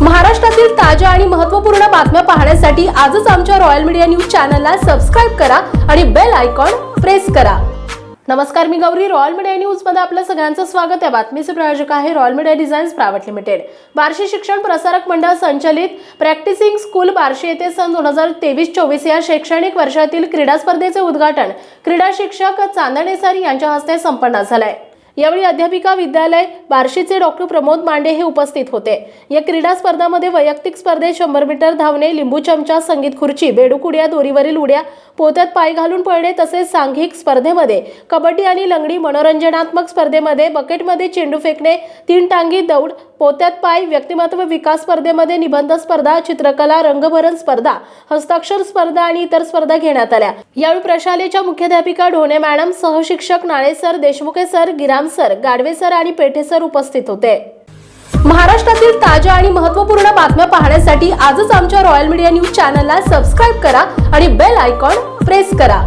महाराष्ट्रातील ताज्या आणि महत्त्वपूर्ण बातम्या पाहण्यासाठी आजच आमच्या रॉयल मीडिया न्यूज चॅनलला सबस्क्राईब करा आणि बेल आयकॉन प्रेस करा. नमस्कार मी गौरी. रॉयल मीडिया न्यूजमध्ये आपलं सगळ्यांचं स्वागत. आहे बातमीचे प्रायोजक आहे Royal Media designs private limited Barshi शिक्षण प्रसारक मंडळ संचलित प्रॅक्टिसिंग स्कूल बार्शी येथे सन दोन हजार तेवीस चोवीस या शैक्षणिक वर्षातील क्रीडा स्पर्धेचे उद्घाटन क्रीडा शिक्षक चांदणे सर यांच्या हस्ते संपन्न झालंय. यावेळी अध्यापिका विद्यालय बार्शीचे डॉक्टर प्रमोद मांडे हे उपस्थित होते. या क्रीडा स्पर्धामध्ये वैयक्तिक स्पर्धेत शंभर मीटर धावणे लिंबू चमचा संगीत खुर्ची बेडूक उड्या दोरीवरील उड्या पोत्यात पाय घालून पळणे तसेच सांघिक स्पर्धेमध्ये कबड्डी आणि लंगडी मनोरंजनात्मक स्पर्धेमध्ये बकेटमध्ये चेंडू फेकणे तीन टांगी दौड पोत्यात पाय व्यक्तिमत्व विकास स्पर्धेमध्ये निबंध स्पर्धा चित्रकला रंगभरण स्पर्धा हस्ताक्षर स्पर्धा आणि इतर स्पर्धा घेण्यात आल्या. यावेळी प्रशालेच्या मुख्याध्यापिका Dhone madam सहशिक्षक Nale sir Deshmukhe sir Giram sir Gadve sir आणि पेठे सर उपस्थित होते. महाराष्ट्रातील ताज्या आणि महत्त्वपूर्ण बातम्या पाहण्यासाठी आजच आमच्या रॉयल मीडिया न्यूज चॅनलला सबस्क्राईब करा आणि बेल आयकॉन प्रेस करा.